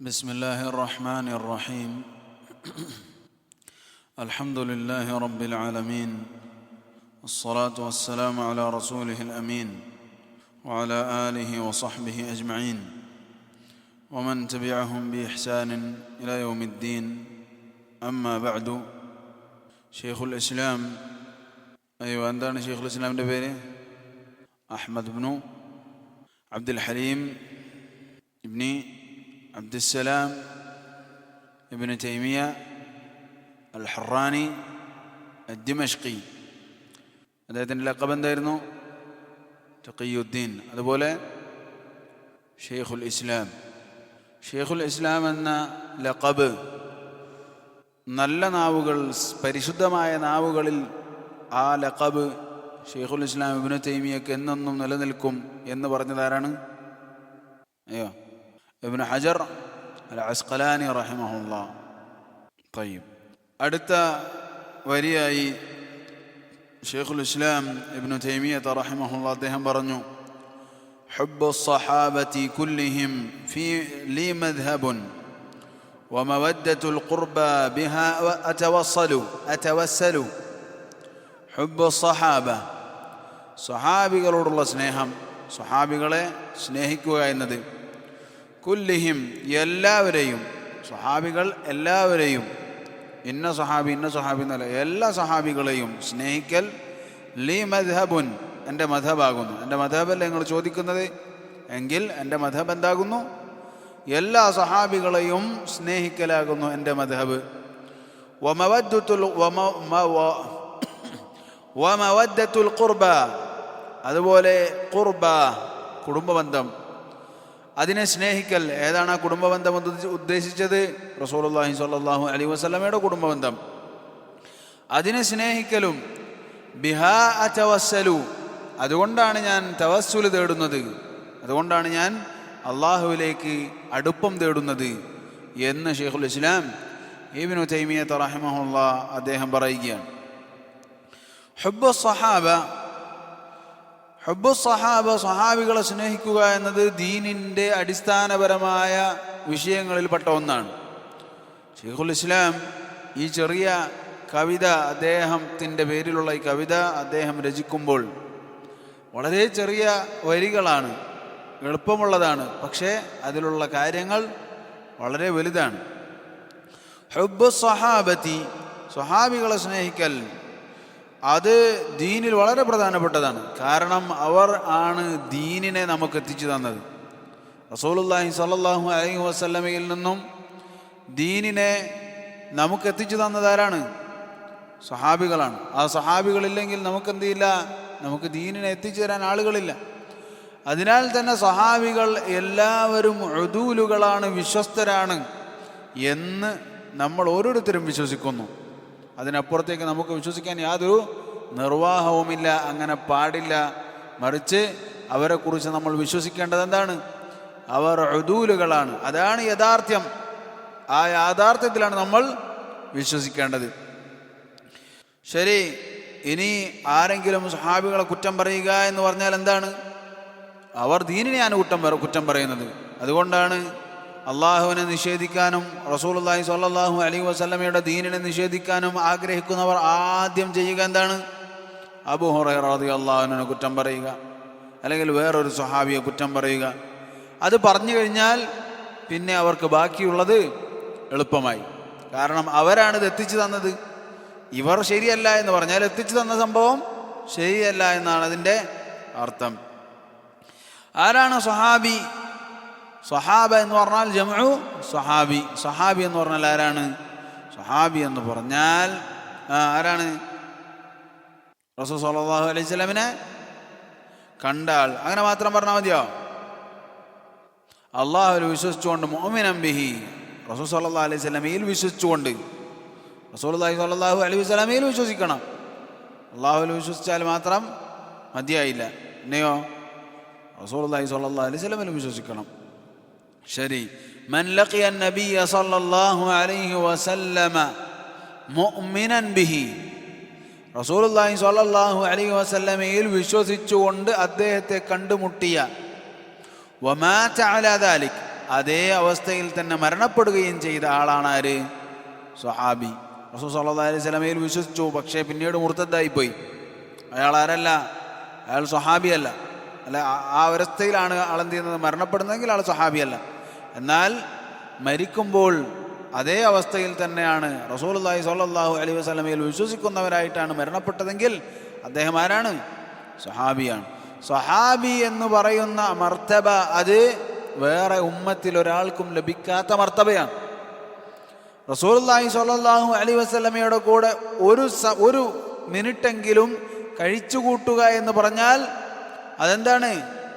بسم الله الرحمن الرحيم. الحمد لله رب العالمين والصلاة والسلام على رسوله الأمين وعلى آله وصحبه أجمعين. ومن تبعهم بإحسان إلى يوم الدين. أما بعد شيخ الإسلام أيوه عندنا شيخ الإسلام دبيري أحمد بن عبد الحليم ابن അബ്ദുസലാം ഇബിന് തൈമിയ അൽ ഹറാനി ദിമഷ്കി അദ്ദേഹത്തിന്റെ ലക്കബ് എന്തായിരുന്നു? തഖിയുദ്ദീൻ. അതുപോലെ ഷെയ്ഖുൽ ഇസ്ലാം. ഷെയ്ഖുൽ ഇസ്ലാം എന്ന ലഖബ് നല്ല നാവുകൾ പരിശുദ്ധമായ നാവുകളിൽ ആ ലഖബ് ഷെയ്ഖുൽ ഇസ്ലാം ഇബിനു തൈമിയക്ക് എന്നെന്നും നിലനിൽക്കും എന്ന് പറഞ്ഞതാരാണ്? അയ്യോ. ابن حجر العسقلاني رحمه الله طيب അടുത്ത വരിയായി ഷെയ്ഖുൽ ഇസ്ലാം ഇബ്നു തൈമിയത്ത് റഹിമഹുള്ള അദ്ദേഹം പറഞ്ഞു حب الصحابة كلهم في لي مذهب ومودة القربى بها أتوصل أتوسل حب الصحابة സ്വഹാബികളോടുള്ള സ്നേഹം സ്വഹാബികളെ സ്നേഹിക്കുക എന്നത് കുല്ലിഹിം എല്ലാവരെയും സ്വഹാബികൾ എല്ലാവരെയും ഇന്ന സഹാബി ഇന്ന സഹാബി എന്നല്ല എല്ലാ സഹാബികളെയും സ്നേഹിക്കൽ ലീ മധബുൻ എന്റെ മധബാകുന്നു എന്റെ മധബല്ലേ നിങ്ങൾ ചോദിക്കുന്നത്? എങ്കിൽ എന്റെ മധബ് എന്താകുന്നു? എല്ലാ സഹാബികളെയും സ്നേഹിക്കലാകുന്നു എന്റെ മധബ് വമവദ്ദത്തുൽ കുർബ ഖുർബ. അതുപോലെ ഖുർബ കുടുംബബന്ധം. അതിനെ സ്നേഹിക്കൽ. ഏതാണ് ആ കുടുംബബന്ധം ഉദ്ദേശി- ഉദ്ദേശിച്ചത്? റസൂലുള്ളാഹി സ്വല്ലല്ലാഹു അലൈഹി വസല്ലമയുടെ കുടുംബബന്ധം. അതിനെ സ്നേഹിക്കലും. ബിഹാ അറ്റവസ്സലു അതുകൊണ്ടാണ് ഞാൻ തവസ്സുൽ തേടുന്നത്. അതുകൊണ്ടാണ് ഞാൻ അള്ളാഹുവിലേക്ക് അടുപ്പം തേടുന്നത് എന്ന് ഷെയ്ഖുൽ ഇസ്ലാം ഈബിനു തൈമിയ റഹിമഹുള്ള അദ്ദേഹം പറയുകയാണ്. ഹുബ്ബ സഹാബ ഹബ്ബു സഹാബ സഹാബികളെ സ്നേഹിക്കുക എന്നത് ദീനിന്റെ അടിസ്ഥാനപരമായ വിഷയങ്ങളിൽപ്പെട്ട ഒന്നാണ്. ഷെയ്ഖുൽ ഇസ്ലാം ഈ ചെറിയ കവിത അദ്ദേഹത്തിന്റെ പേരിലുള്ള ഈ കവിത അദ്ദേഹം രചിക്കുമ്പോൾ വളരെ ചെറിയ വരികളാണ് എളുപ്പമുള്ളതാണ് പക്ഷേ അതിലുള്ള കാര്യങ്ങൾ വളരെ വലുതാണ്. ഹബ്ബു സഹാബത്തി സ്വഹാബികളെ സ്നേഹിക്കൽ അത് ദീനിൽ വളരെ പ്രധാനപ്പെട്ടതാണ്. കാരണം അവർ ആണ് ദീനിനെ നമുക്ക് എത്തിച്ചു തന്നത്. റസൂലുള്ളാഹി സ്വല്ലല്ലാഹു അലൈഹി വസല്ലമയിൽ നിന്നും ദീനിനെ നമുക്ക് എത്തിച്ചു തന്നതാരാണ് സഹാബികളാണ്. ആ സഹാബികളില്ലെങ്കിൽ നമുക്ക് എന്ത് ചെയ്യില്ല? നമുക്ക് ദീനിനെ എത്തിച്ചു തരാൻ ആളുകളില്ല. അതിനാൽ തന്നെ സഹാബികൾ എല്ലാവരും ഉദൂലുകളാണ് വിശ്വസ്തരാണ് എന്ന് നമ്മൾ ഓരോരുത്തരും വിശ്വസിക്കുന്നു. അതിനപ്പുറത്തേക്ക് നമുക്ക് വിശ്വസിക്കാൻ യാതൊരു നിർവാഹവുമില്ല അങ്ങനെ പാടില്ല. മറിച്ച് അവരെക്കുറിച്ച് നമ്മൾ വിശ്വസിക്കേണ്ടത് എന്താണ്? അവർ ഉദൂലുകളാണ്. അതാണ് യഥാർത്ഥ്യം. ആ യാഥാർത്ഥ്യത്തിലാണ് നമ്മൾ വിശ്വസിക്കേണ്ടത്. ശരി ഇനി ആരെങ്കിലും സഹാബികളെ കുറ്റം പറയുക എന്ന് പറഞ്ഞാൽ എന്താണ്? അവർ ദീനിനെയാണ് കുറ്റം കുറ്റം പറയുന്നത്. അതുകൊണ്ടാണ് അള്ളാഹുവിനെ നിഷേധിക്കാനും റസൂലുള്ളാഹി സ്വല്ലല്ലാഹു അലി വസ്ലമയുടെ ദീനിനെ നിഷേധിക്കാനും ആഗ്രഹിക്കുന്നവർ ആദ്യം ചെയ്യുക എന്താണ്? അബു ഹുറൈ റാദി അള്ളാഹുവിനെ കുറ്റം പറയുക. അല്ലെങ്കിൽ വേറൊരു സ്വഹാബിയെ കുറ്റം പറയുക. അത് പറഞ്ഞു കഴിഞ്ഞാൽ പിന്നെ അവർക്ക് ബാക്കിയുള്ളത് എളുപ്പമായി. കാരണം അവരാണ് ഇത് എത്തിച്ചു തന്നത്. ഇവർ ശരിയല്ല എന്ന് പറഞ്ഞാൽ എത്തിച്ചു തന്ന സംഭവം ശരിയല്ല എന്നാണ് അതിന്റെ അർത്ഥം. ആരാണ് സഹാബി സഹാബ എന്ന് പറഞ്ഞാൽ ജമു സഹാബി സഹാബി എന്ന് പറഞ്ഞാൽ ആരാണ്? സഹാബി എന്ന് പറഞ്ഞാൽ ആരാണ്? റസൂ സലാഹു അലൈഹി സ്വലമിനെ കണ്ടാൽ അങ്ങനെ മാത്രം പറഞ്ഞാൽ മതിയോ? അള്ളാഹു വിശ്വസിച്ചുകൊണ്ട് മോമിനം ബിഹി. റസൂ സല്ലാ അലൈഹി സ്വലമയിൽ വിശ്വസിച്ചുകൊണ്ട് റസൂലുള്ളാഹി സ്വല്ലല്ലാഹു അലൈഹി വസല്ലമയിൽ വിശ്വസിക്കണം. അള്ളാഹുവിൽ വിശ്വസിച്ചാൽ മാത്രം മതിയായില്ല. എന്നെയോ റസൂലുള്ളാഹി സല്ലാ അലൈഹി വസല്ലമയിൽ വിശ്വസിക്കണം. ശരി من لقي النبي صلى الله عليه وسلم مؤمنا به റസൂലുള്ളാഹി സ്വല്ലല്ലാഹു അലൈഹി വസല്ലമയിൽ വിശ്വസിച്ചുകൊണ്ട് അദ്ദേഹത്തെ കണ്ടുമുട്ടിയ വമാത അലാ ദാലിക് അതേ അവസ്ഥയിൽ തന്നെ മരണപ്പെടുകയും ചെയ്ത ആളാണ് ആര് സ്വഹാബി റസൂൽ സല്ലല്ലാഹു അലൈഹി സ്വലമയിൽ വിശ്വസിച്ചു പക്ഷേ പിന്നീട് മുർത്തദ്ദായിപ്പോയി അയാൾ ആരല്ല അയാൾ സ്വഹാബിയല്ല അല്ല ആ- ആ അവസ്ഥയിലാണ് ആളെന്ത് ചെയ്യുന്നത് മരണപ്പെടുന്നതെങ്കിൽ ആൾ സ്വഹാബിയല്ല എന്നാൽ മരിക്കുമ്പോൾ അതേ അവസ്ഥയിൽ തന്നെയാണ് റസൂലുള്ളാഹി സ്വല്ലല്ലാഹു അലൈഹി വസ്ലമയിൽ വിശ്വസിക്കുന്നവരായിട്ടാണ് മരണപ്പെട്ടതെങ്കിൽ അദ്ദേഹം ആരാണ്? സ്വഹാബിയാണ്. സ്വഹാബി എന്ന് പറയുന്ന മർത്തബ അത് വേറെ ഉമ്മത്തിൽ ഒരാൾക്കും ലഭിക്കാത്ത മർത്തബയാണ്. റസൂലുള്ളാഹി സ്വല്ലല്ലാഹു അലൈഹി വസ്ലമയുടെ കൂടെ ഒരു ഒരു മിനിറ്റെങ്കിലും കഴിച്ചുകൂട്ടുക എന്ന് പറഞ്ഞാൽ അതെന്താണ്?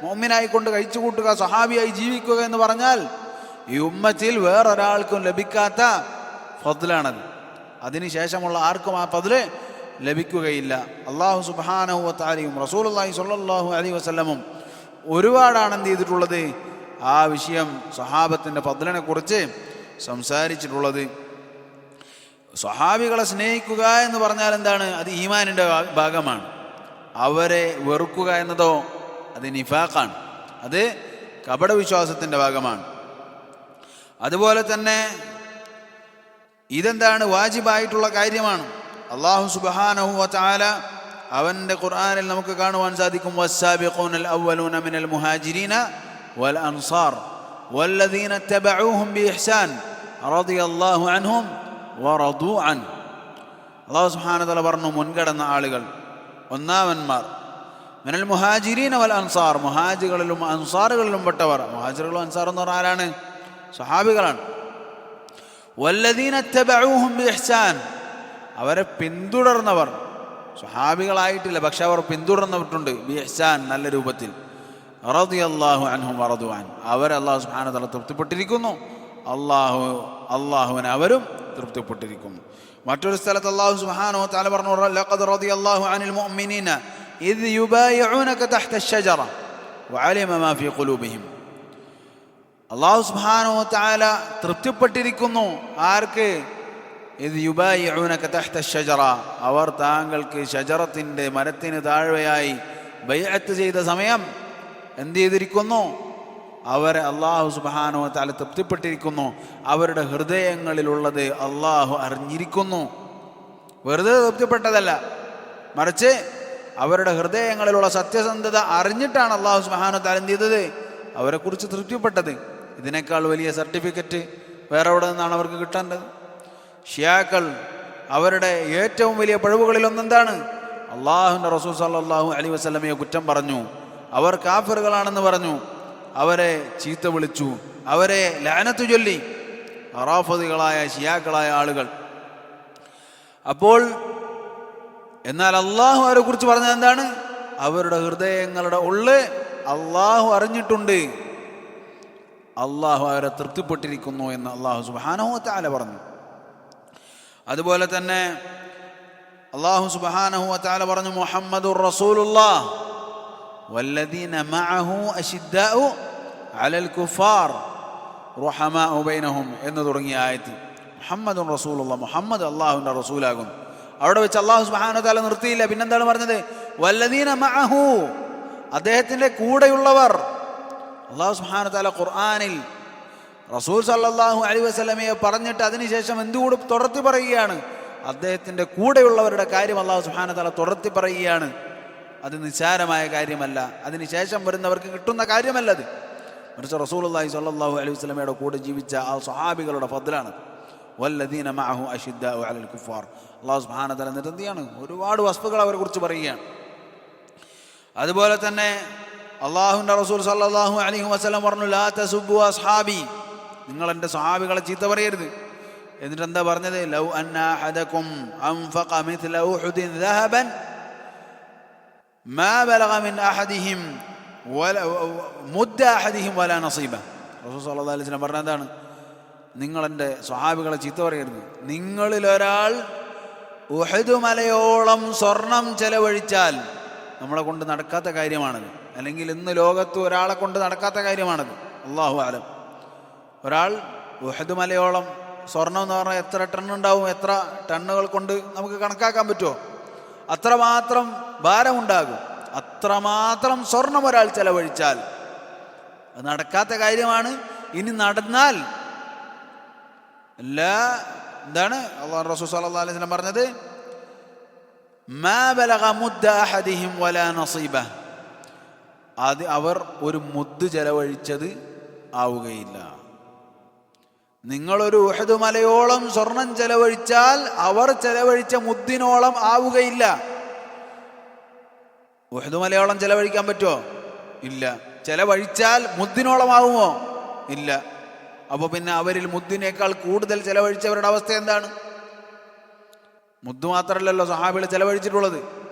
മോമിനായിക്കൊണ്ട് കഴിച്ചുകൂട്ടുക സഹാബിയായി ജീവിക്കുക എന്ന് പറഞ്ഞാൽ ഈ ഉമ്മത്തിൽ വേറൊരാൾക്കും ലഭിക്കാത്ത ഫതിലാണത് അതിനുശേഷമുള്ള ആർക്കും ആ ഫതിൽ ലഭിക്കുകയില്ല. അള്ളാഹു സുബാനഹു താലിയും റസൂൽ അള്ളാഹി സല്ലാഹു അലി വസ്ലമും ഒരുപാടാണ് എന്ത് ചെയ്തിട്ടുള്ളത്? ആ വിഷയം സ്വഹാബത്തിന്റെ ഫതിലിനെ കുറിച്ച് സംസാരിച്ചിട്ടുള്ളത്. സ്വഹാബികളെ സ്നേഹിക്കുക എന്ന് പറഞ്ഞാൽ എന്താണ്? അത് ഈമാനിന്റെ ഭാഗമാണ്. അവരെ വെറുക്കുക എന്നതോ അത് നിഫാഖാണ്. അത് കപടവിശ്വാസത്തിന്റെ ഭാഗമാണ്. അതുപോലെ തന്നെ ഇതെന്താണ് വാജിബായിട്ടുള്ള കാര്യമാണ് അള്ളാഹു സുബ്ഹാനഹു വതആല അവൻ്റെ ഖുർആനിൽ നമുക്ക് കാണുവാൻ സാധിക്കും വസ്സാബിഖൂനൽ അവ്വലൂന മിനൽ മുഹാജിരീന വൽ അൻസാർ والذين اتبعوهم بإحسان رضي الله عنهم ورضوا عنه അള്ളാഹു സുബ്ഹാനഹു വതആല പറഞ്ഞു മുൻകടന്ന ആളുകൾ ഒന്നാമന്മാർ മിനൽ മുഹാജിരീന വൽ അൻസാർ മുഹാജികളിലും അൻസാറുകളിലും പെട്ടവർ മുഹാജിറുകളും അൻസാർ എന്ന് പറഞ്ഞാൽ ആരാണ് സ്വഹാബികളാണ്. വല്ലദീന തബഊഹും ബിഇഹ്സാൻ. അവരെ പിന്തുടർന്നവർ. സ്വഹാബികളായിട്ടില്ല പക്ഷെ അവർ പിന്തുടർന്നിട്ടുണ്ട് ബിഇഹ്സാൻ നല്ല രൂപത്തിൽ. റളിയല്ലാഹു അൻഹും വറദുവാൻ അവരെ അല്ലാഹു സുബ്ഹാനഹു വതആല തൃപ്തിപ്പെട്ടിരിക്കുന്നു. അല്ലാഹു അള്ളാഹുവിന് അവരും തൃപ്തിപ്പെട്ടിരിക്കുന്നു. മറ്റൊരു സ്ഥലത്ത് അല്ലാഹു സുബ്ഹാനഹു തല പറഞ്ഞു ലഖദ് റദിയല്ലാഹു അനിൽ മുഅ്മിനീന ഇദ് യുബായിഊനക തഹ്ത അഷ്ജറ വഅലിമ മാ ഫീ ഖുലൂബിഹിം. അള്ളാഹു സുബ്ഹാനഹു താല തൃപ്തിപ്പെട്ടിരിക്കുന്നു. ആർക്ക്? ഇത് ഷജറ. അവർ താങ്കൾക്ക് ഷജറത്തിന്റെ മരത്തിന് താഴ്വയായി ബൈഅത്ത് ചെയ്ത സമയം എന്ത് ചെയ്തിരിക്കുന്നു? അവരെ അള്ളാഹു സുബാനോ താല തൃപ്തിപ്പെട്ടിരിക്കുന്നു. അവരുടെ ഹൃദയങ്ങളിലുള്ളത് അള്ളാഹു അറിഞ്ഞിരിക്കുന്നു. വെറുതെ തൃപ്തിപ്പെട്ടതല്ല. മറിച്ച് അവരുടെ ഹൃദയങ്ങളിലുള്ള സത്യസന്ധത അറിഞ്ഞിട്ടാണ് അള്ളാഹു സുബാനോ വതആല എന്ത് ചെയ്തത്? അവരെക്കുറിച്ച് തൃപ്തിപ്പെട്ടത്. ഇതിനേക്കാൾ വലിയ സർട്ടിഫിക്കറ്റ് വേറെ എവിടെ നിന്നാണ് അവർക്ക് കിട്ടേണ്ടത്? ഷിയാക്കൾ അവരുടെ ഏറ്റവും വലിയ പിഴവുകളിൽ ഒന്നെന്താണ്? അള്ളാഹുന്റെ റസൂൽ സല്ലാഹു അലി വസ്ലമയെ കുറ്റം പറഞ്ഞു. അവർ കാഫറുകളാണെന്ന് പറഞ്ഞു. അവരെ ചീത്ത വിളിച്ചു. അവരെ ലാനത്തു ചൊല്ലി. അറാഫതികളായ ഷിയാക്കളായ ആളുകൾ. അപ്പോൾ എന്നാൽ അള്ളാഹു അവരെ കുറിച്ച് പറഞ്ഞത് എന്താണ്? അവരുടെ ഹൃദയങ്ങളുടെ ഉള്ളിൽ അള്ളാഹു അറിഞ്ഞിട്ടുണ്ട്. അള്ളാഹു അവരെ തൃപ്തിപ്പെട്ടിരിക്കുന്നു എന്ന് അള്ളാഹു സുബാനഹുവത്താല പറഞ്ഞു. അതുപോലെ തന്നെ അള്ളാഹു സുബാനഹുവത്താല പറഞ്ഞു മുഹമ്മദ് വല്ലദീന മഅഹു അലൽ കുഫാർ എന്ന് തുടങ്ങിയ ആയത്ത്. മുഹമ്മദ് റസൂലുള്ള മുഹമ്മദ് അള്ളാഹുവിന്റെ റസൂലാകുന്നു. അവിടെ വെച്ച് അള്ളാഹു സുബാനത്താല നിർത്തിയില്ല. പിന്നെന്താണ് പറഞ്ഞത്? വല്ലദീന മഅഹു അദ്ദേഹത്തിന്റെ കൂടെയുള്ളവർ അള്ളാഹു സുഹാന താല ഖുർആാനിൽ റസൂൽ സല്ലാഹു അലി വസ്ലമയെ പറഞ്ഞിട്ട് അതിനുശേഷം എന്തുകൂടി തുടർത്തി പറയുകയാണ്. അദ്ദേഹത്തിന്റെ കൂടെയുള്ളവരുടെ കാര്യം അള്ളാഹു സുബാന താല തുടർത്തി പറയുകയാണ്. അത് നിസ്സാരമായ കാര്യമല്ല. അതിനുശേഷം വരുന്നവർക്ക് കിട്ടുന്ന കാര്യമല്ലത് അത്. റസൂൽ റസൂലുള്ളാഹി സല്ലാഹു അലൈഹി വസ്ലമയുടെ കൂടെ ജീവിച്ച ആ സ്വഹാബികളുടെ ഫദ്ലാണ്. വല്ലദീന മാഹു അഷിദ് അലൽ കുഫാർ അള്ളാഹു സുബ്ഹാനഹു തല നിരന്തിയാണ് ഒരുപാട് വസ്തുക്കൾ അവരെ കുറിച്ച് പറയുകയാണ്. അതുപോലെ തന്നെ അള്ളാഹുവിന്റെ റസൂൽ സല്ലാഹു അലൈഹി വസ്ലം പറഞ്ഞു ലാ തസുബു അസ്ഹാബി. നിങ്ങൾ എന്റെ സ്വഹാബികളെ ചീത്ത പറയരുത്. എന്നിട്ട് എന്താ പറഞ്ഞത്? ലൗ അന്നാഹദക്കും അൻഫഖ മിത്ല ഉഹുദിൻ മാ ബലഗ മിൻ നസീബ. റസൂൽ സല്ലല്ലാഹു അലൈഹി നിങ്ങൾ എന്റെ സ്വഹാബികളെ ചീത്ത പറയരുത്. നിങ്ങളിൽ ഒരാൾ ഉഹദ് മലയോളം സ്വർണം ചെലവഴിച്ചാൽ നമ്മളെ കൊണ്ട് നടക്കാത്ത കാര്യമാണത്. അല്ലെങ്കിൽ ഇന്ന് ലോകത്ത് ഒരാളെ കൊണ്ട് നടക്കാത്ത കാര്യമാണത്. അള്ളാഹു ആലം ഒരാൾ ഉഹദ് മലയോളം സ്വർണം എന്ന് പറഞ്ഞാൽ എത്ര ടൺ ഉണ്ടാവും എത്ര ടണ്ണുകൾ കൊണ്ട് നമുക്ക് കണക്കാക്കാൻ പറ്റുമോ? അത്രമാത്രം ഭാരമുണ്ടാകും. അത്രമാത്രം സ്വർണം ഒരാൾ ചെലവഴിച്ചാൽ അത് നടക്കാത്ത കാര്യമാണ്. ഇനി നടന്നാൽ എല്ലാ എന്താണ് അള്ളാഹു റസൂൽ സല്ലല്ലാഹു അലൈഹി പറഞ്ഞത്? മാ ബലഗ മുദ്ദ അഹദിഹിം വലാ നസീബ. അത് അവർ ഒരു മുദ് ചെലവഴിച്ചത് ആവുകയില്ല. നിങ്ങളൊരു ഉഹദ് മലയോളം സ്വർണം ചെലവഴിച്ചാൽ അവർ ചെലവഴിച്ച മുദ്ദിനോളം ആവുകയില്ല. ഉഹദ് മലയോളം ചെലവഴിക്കാൻ പറ്റുമോ? ഇല്ല. ചെലവഴിച്ചാൽ മുദ്ദിനോളം ആവുമോ? ഇല്ല. അപ്പോൾ പിന്നെ അവരിൽ മുദ്ദിനേക്കാൾ കൂടുതൽ ചെലവഴിച്ചവരുടെ അവസ്ഥ എന്താണ്? മുദ്ദ് മാത്രമല്ലല്ലോ സഹാബികൾ ചെലവഴിച്ചിട്ടുള്ളത്.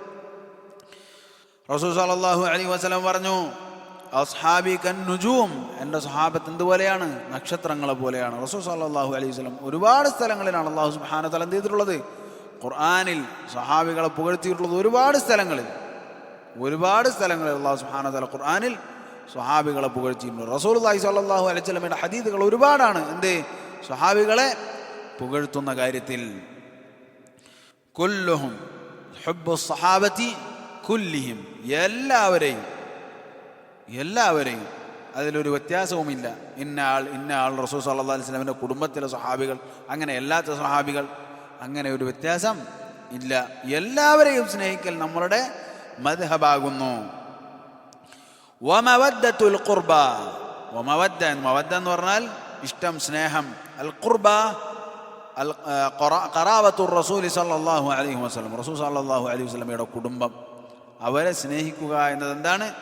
റസൂൽ സല്ലല്ലാഹു അലി വസല്ലം പറഞ്ഞു അസ്ഹാബി കൻ നുജൂം എന്റെ സ്വഹാബത്ത് എന്തുപോലെയാണ്? നക്ഷത്രങ്ങളെ പോലെയാണ്. റസൂ സല്ലല്ലാഹു അലൈഹി വസ്ലം ഒരുപാട് സ്ഥലങ്ങളിലാണ് അള്ളാഹു സുബാന തആല എന്ത് ചെയ്തിട്ടുള്ളത് ഖുർആാനിൽ സഹാബികളെ പുകഴ്ത്തിയിട്ടുള്ളത് ഒരുപാട് സ്ഥലങ്ങളിൽ. ഒരുപാട് സ്ഥലങ്ങളിൽ അള്ളാഹു സുബാന തല ഖുർആനിൽ സ്വഹാബികളെ പുകഴ്ത്തിയിട്ടുണ്ട്. റസൂൽ അള്ളാഹി സാഹു അലൈഹി വസല്ലമയുടെ ഹദീദുകൾ ഒരുപാടാണ്. എന്ത്? സ്വഹാബികളെ പുകഴ്ത്തുന്ന കാര്യത്തിൽ. കൊല്ലുഹും ഹുബ്ബു സഹാബത്തി കുല്ലിഹിം എല്ലാവരെയും എല്ലാവരെയും. അതിലൊരു വ്യത്യാസവുമില്ല. ഇന്ന ആൾ ഇന്ന ആൾ റസൂൽ വസല്ലമയുടെ കുടുംബത്തിലെ സ്വഹാബികൾ അങ്ങനെ അല്ലാത്ത സ്വഹാബികൾ അങ്ങനെ ഒരു വ്യത്യാസം ഇല്ല. എല്ലാവരെയും സ്നേഹിക്കൽ നമ്മളുടെ മദ്ഹബാകുന്നു. വമവദ്ദത്തുൽ ഖുർബ. വമവദ്ദ മവദ്ദ എന്ന് പറഞ്ഞാൽ ഇഷ്ടം സ്നേഹം. അൽ ഖുർബ അൽ ഖറാവത്തുർ റസൂൽ സല്ലല്ലാഹു അലൈഹി വസല്ലം. റസൂൽ സല്ലല്ലാഹു അലൈഹി വസല്ലമയുടെ കുടുംബം. അവരെ സ്നേഹിക്കുക എന്നത് എന്താണ്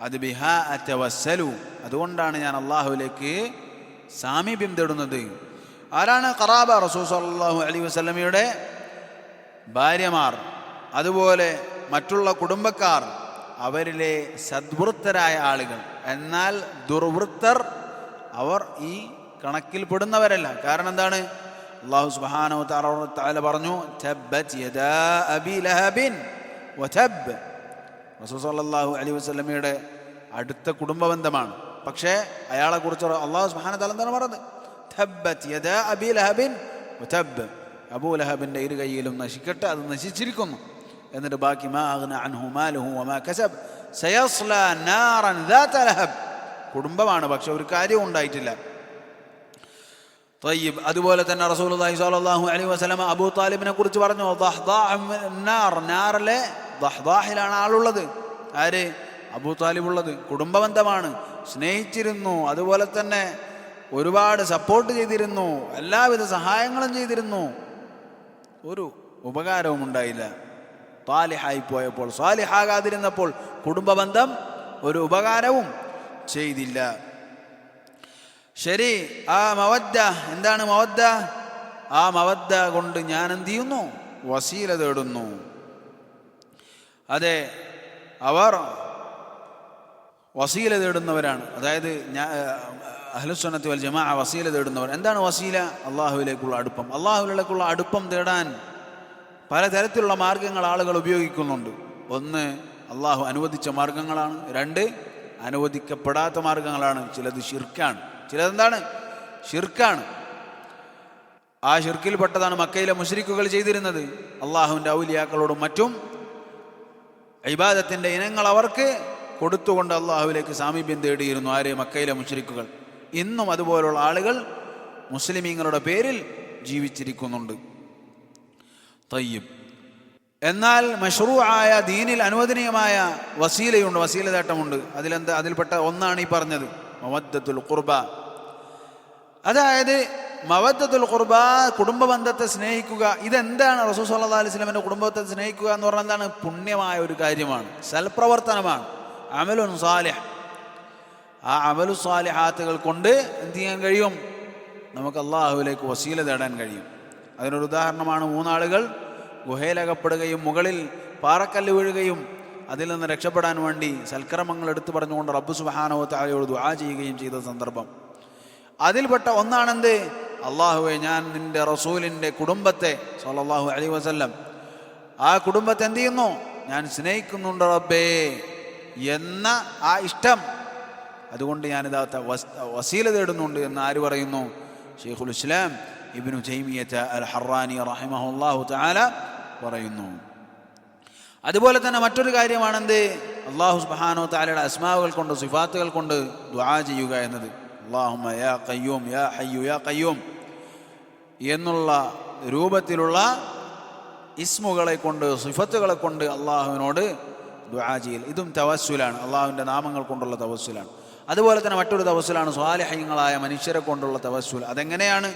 അത് ബിഹാ അറ്റവസലു അതുകൊണ്ടാണ് ഞാൻ അള്ളാഹുവിലേക്ക് സാമീപ്യം തേടുന്നത്. ആരാണ് കറാബ റസൂ സാഹു അലി വസ്ലമിയുടെ ഭാര്യമാർ അതുപോലെ മറ്റുള്ള കുടുംബക്കാർ അവരിലെ സദ്വൃത്തരായ ആളുകൾ. എന്നാൽ ദുർവൃത്തർ അവർ ഈ കണക്കിൽപ്പെടുന്നവരല്ല കാരണം എന്താണ്? അള്ളാഹു സുബാനോ താല പറഞ്ഞു വതബ്. റസൂൽ സല്ലല്ലാഹു അലൈഹി വസല്ലമയുടെ അടുത്ത കുടുംബ ബന്ധമാണ് പക്ഷേ അയാളെ കുറിച്ച് അള്ളാഹു അബി ലഹബിൻ ഒറ്റബ് അബൂ ലഹബിന്റെ ഇരു കൈയിലും നശിക്കട്ടെ അത് നശിച്ചിരിക്കുന്നു. എന്നിട്ട് ബാക്കി കുടുംബമാണ് പക്ഷെ ഒരു കാര്യവും ഉണ്ടായിട്ടില്ല. തയ്യബ്. അതുപോലെ തന്നെ റസൂൽ അലൈഹി വസല്ലമ അബൂ താലിബിനെ കുറിച്ച് പറഞ്ഞു നാറിലെ ദഹ്ദാഹിലാണ് ആളുള്ളത്. ആര്? അബൂ താലിബ് ഉള്ളത് കുടുംബബന്ധമാണ്. സ്നേഹിച്ചിരുന്നു. അതുപോലെ തന്നെ ഒരുപാട് സപ്പോർട്ട് ചെയ്തിരുന്നു. എല്ലാവിധ സഹായങ്ങളും ചെയ്തിരുന്നു. ഒരു ഉപകാരവും ഉണ്ടായില്ല. താലിഹായി പോയപ്പോൾ സ്വാലിഹാകാതിരുന്നപ്പോൾ കുടുംബബന്ധം ഒരു ഉപകാരവും ചെയ്തില്ല. ശരി ആ മവദ്ദ എന്താണ് മവദ്ദ? ആ മവദ്ദ കൊണ്ട് ഞാൻ എന്ത് ചെയ്യുന്നു? വസീല തേടുന്നു. അതെ അവർ വസീല തേടുന്നവരാണ്. അതായത് ഞാൻ അഹ്ലുസ്വന്നത്തി വൽ ജമാ വസീല തേടുന്നവർ. എന്താണ് വസീല? അള്ളാഹുവിലേക്കുള്ള അടുപ്പം. അള്ളാഹുവിലേക്കുള്ള അടുപ്പം തേടാൻ പലതരത്തിലുള്ള മാർഗങ്ങൾ ആളുകൾ ഉപയോഗിക്കുന്നുണ്ട്. ഒന്ന് അള്ളാഹു അനുവദിച്ച മാർഗങ്ങളാണ്. രണ്ട് അനുവദിക്കപ്പെടാത്ത മാർഗങ്ങളാണ്. ചിലത് ഷിർക്കാണ് ചിലതെന്താണ്? ഷിർക്കാണ് ആ ഷിർക്കിൽപ്പെട്ടതാണ് മക്കയിലെ മുഷരിക്കുകൾ ചെയ്തിരുന്നത്. അള്ളാഹുവിന്റെ ഔലിയാക്കളോടും മറ്റും ഇബാദത്തിന്റെ ഇനങ്ങൾ അവർക്ക് കൊടുത്തുകൊണ്ട് അള്ളാഹുവിലേക്ക് സാമീപ്യം തേടിയിരുന്നു ആരെ മക്കയിലെ മുഷരിക്കുകൾ. ഇന്നും അതുപോലുള്ള ആളുകൾ മുസ്ലിമീങ്ങളുടെ പേരിൽ ജീവിച്ചിരിക്കുന്നുണ്ട്. തയ്യബ് എന്നാൽ മഷ്റൂ ആയ ദീനിൽ അനുവദനീയമായ വസീലയുണ്ട് വസീല നേട്ടമുണ്ട് അതിലെന്ത് അതിൽപ്പെട്ട ഒന്നാണ് ഈ പറഞ്ഞത് മവദ്ദത്തുൽ ഖുർബ. അതായത് മവദ്ദത്തുൽ ഖുർബ കുടുംബ ബന്ധത്തെ സ്നേഹിക്കുക ഇതെന്താണ് റസൂസ് അലൈഹി വസല്ലമയുടെ കുടുംബത്തെ സ്നേഹിക്കുക എന്ന് പറഞ്ഞാൽ എന്താണ്? പുണ്യമായ ഒരു കാര്യമാണ്. സൽപ്രവർത്തനമാണ്. അമലുൻ സാലിഹ്. ആ അമലു സാലിഹാത്തുകൾ കൊണ്ട് എന്ത് ചെയ്യാൻ കഴിയും? നമുക്ക് അള്ളാഹുവിലേക്ക് വസീല തേടാൻ കഴിയും. അതിനൊരു ഉദാഹരണമാണ് മൂന്നാളുകൾ ഗുഹയിലകപ്പെടുകയും മുകളിൽ പാറക്കല്ല് വീഴുകയും അതിൽ നിന്ന് രക്ഷപ്പെടാൻ വേണ്ടി സൽക്രമങ്ങൾ എടുത്തു പറഞ്ഞുകൊണ്ട് റബ്ബു സുബാനോ താഴെയോട് ദുആ ചെയ്യുകയും ചെയ്ത സന്ദർഭം. അതിൽപ്പെട്ട ഒന്നാണെന്ത്? അള്ളാഹുവെ ഞാൻ നിന്റെ റസൂലിന്റെ കുടുംബത്തെ സല്ലാഹു അലി വസല്ലം ആ കുടുംബത്തെ എന്ത് ചെയ്യുന്നു? ഞാൻ സ്നേഹിക്കുന്നുണ്ട് റബ്ബേ എന്ന ആ ഇഷ്ടം. അതുകൊണ്ട് ഞാൻ ഞാനിതാത്ത വസീല തേടുന്നുണ്ട് എന്ന് ആര് പറയുന്നു? ഷെയ്ഖുൽ ഇസ്ലാം ഇബിനു ജൈമിയത്ത് അൽ ഹറാനി റഹിമഹുല്ലാഹു താല പറയുന്നു. അതുപോലെ തന്നെ മറ്റൊരു കാര്യമാണെന്ത്? അള്ളാഹു സുബ്ഹാനഹു താലയുടെ അസ്മാവുകൾ കൊണ്ട് സിഫാത്തുകൾ കൊണ്ട് ദുആ ചെയ്യുക എന്നത്. അള്ളാഹുമ യാ കയ്യൂം യാ ഹയ്യു യാ കയ്യൂം എന്നുള്ള രൂപത്തിലുള്ള ഇസ്മുകളെ കൊണ്ട് സിഫത്തുകളെ കൊണ്ട് അള്ളാഹുവിനോട് ദുആ ചെയ്യൽ. ഇതും തവസ്സുലാണ്. അള്ളാഹുവിന്റെ നാമങ്ങൾ കൊണ്ടുള്ള തവസ്സുലാണ്. അതുപോലെ തന്നെ മറ്റൊരു തവസ്സുലാണ് സ്വാലഹ്യങ്ങളായ മനുഷ്യരെ കൊണ്ടുള്ള തവസ്സുൽ. അതെങ്ങനെയാണ്?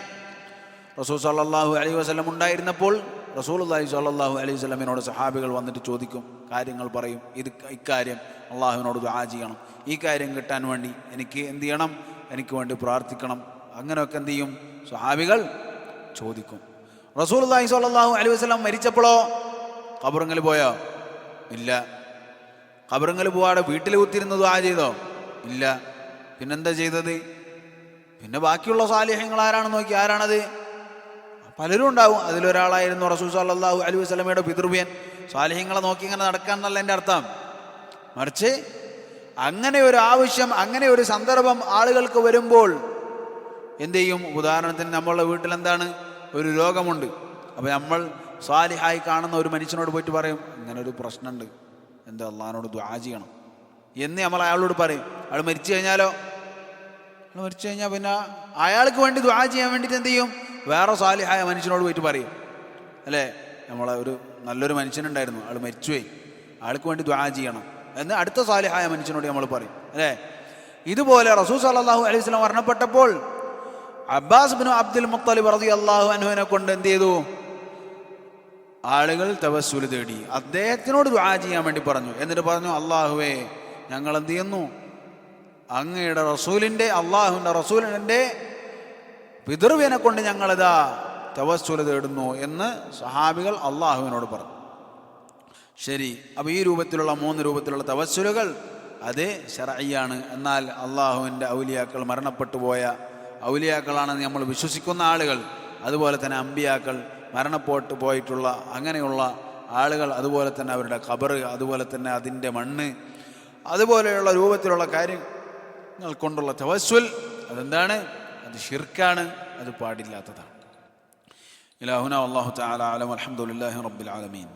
റസൂൽ സല്ലാഹു അലൈഹി വസ്ലം ഉണ്ടായിരുന്നപ്പോൾ റസൂൽ റസൂലുള്ളാഹി സല്ലാഹു അലൈഹി വസ്ലമിനോട് സഹാബികൾ വന്നിട്ട് ചോദിക്കും കാര്യങ്ങൾ പറയും. ഇത് ഇക്കാര്യം അള്ളാഹുവിനോട് ദുആ ചെയ്യണം. ഈ കാര്യം കിട്ടാൻ വേണ്ടി എനിക്ക് എന്ത് ചെയ്യണം? എനിക്ക് വേണ്ടി പ്രാർത്ഥിക്കണം. അങ്ങനെയൊക്കെ എന്ത് ചെയ്യും? സഹാബികൾ ചോദിക്കും. റസൂലുള്ളാഹി സ്വല്ലല്ലാഹു അലൈഹി വസ്ലാം മരിച്ചപ്പോഴോ? ഖബറിങ്ങൽ പോയോ? ഇല്ല. ഖബറിങ്ങൽ പോവാടെ വീട്ടിൽ കുത്തിരുന്നതും ആ ചെയ്തോ? ഇല്ല. പിന്നെന്താ ചെയ്തത്? പിന്നെ ബാക്കിയുള്ള സാലിഹ്യങ്ങൾ ആരാണെന്ന് നോക്കി ആരാണത്? പലരും ഉണ്ടാവും. അതിലൊരാളായിരുന്നു റസൂൽ സാഹു അലൈഹി വസ്ലമയുടെ പിതൃവ്യൻ. സാലിഹ്യങ്ങളെ നോക്കി ഇങ്ങനെ നടക്കാന്നല്ല എന്റെ അർത്ഥം. മറിച്ച് അങ്ങനെ ഒരു ആവശ്യം അങ്ങനെ ഒരു സന്ദർഭം ആളുകൾക്ക് വരുമ്പോൾ എന്ത് ചെയ്യും ഉദാഹരണത്തിന് നമ്മളുടെ വീട്ടിൽ എന്താണ് ഒരു രോഗമുണ്ട്. അപ്പോൾ നമ്മൾ സാലിഹായി കാണുന്ന ഒരു മനുഷ്യനോട് പോയിട്ട് പറയും ഇങ്ങനെ ഒരു പ്രശ്നമുണ്ട് എന്താ അള്ളഹാനോട് ദ്വാ ചെയ്യണം? എന്ന് നമ്മൾ അയാളോട് പറയും. അയാൾ മരിച്ചു കഴിഞ്ഞാലോ? അയാൾ മരിച്ചു കഴിഞ്ഞാൽ പിന്നെ അയാൾക്ക് വേണ്ടി ദ്വാ ചെയ്യാൻ വേണ്ടിയിട്ട് എന്ത് ചെയ്യും? വേറെ സാലിഹായ മനുഷ്യനോട് പോയിട്ട് പറയും. അല്ലേ? നമ്മളെ ഒരു നല്ലൊരു മനുഷ്യനുണ്ടായിരുന്നു. അയാൾ മരിച്ചുപോയി. അയാൾക്ക് വേണ്ടി ദ്വാ ചെയ്യണം എന്ന് അടുത്ത സാലിഹായ മനുഷ്യനോട് നമ്മൾ പറയും. അല്ലേ? ഇതുപോലെ റസൂസ് അള്ളാഹു അലൈഹി സ്വലം മരണപ്പെട്ടപ്പോൾ അബ്ബാസ് ബിനു അബ്ദുൽ മുത്തലിബ് റതി അള്ളാഹു അനുവിനെ കൊണ്ട് എന്ത് ചെയ്തു? ആളുകൾ തവസ്സുൽ തേടി. അദ്ദേഹത്തിനോട് ദുആ ചെയ്യാൻ വേണ്ടി പറഞ്ഞു. എന്നിട്ട് പറഞ്ഞു അള്ളാഹുവേ ഞങ്ങൾ എന്ത് ചെയ്യുന്നു? അങ്ങയുടെ റസൂലിന്റെ അള്ളാഹുവിന്റെ റസൂലിന്റെ പിതൃവിനെ കൊണ്ട് ഞങ്ങളിതാ തവസ്സുൽ തേടുന്നു എന്ന് സഹാബികൾ അള്ളാഹുവിനോട് പറഞ്ഞു. ശരി അപ്പോൾ ഈ രൂപത്തിലുള്ള മൂന്ന് രൂപത്തിലുള്ള തവസ്സുലുകൾ അത് ഷറയ്യാണ് എന്നാൽ അള്ളാഹുവിന്റെ ഔലിയാക്കൾ മരണപ്പെട്ടു പോയ ഔലിയാക്കളാണെന്ന് നമ്മൾ വിശ്വസിക്കുന്ന ആളുകൾ അതുപോലെ തന്നെ അമ്പിയാക്കൾ മരണപ്പോട്ട് പോയിട്ടുള്ള അങ്ങനെയുള്ള ആളുകൾ അതുപോലെ തന്നെ അവരുടെ ഖബർ അതുപോലെ തന്നെ അതിന്റെ മണ്ണ് അതുപോലെയുള്ള രൂപത്തിലുള്ള കാര്യങ്ങൾ കൊണ്ടുള്ള തവസ്വൽ അതെന്താണ്? അത് ഷിർക്കാണ് അത് പാടില്ലാത്തതാണ്. ഇലാഹുന അള്ളാഹു താല അലം അലഹമുല്ലാഹി റബ്ബിൽ ആലമീൻ.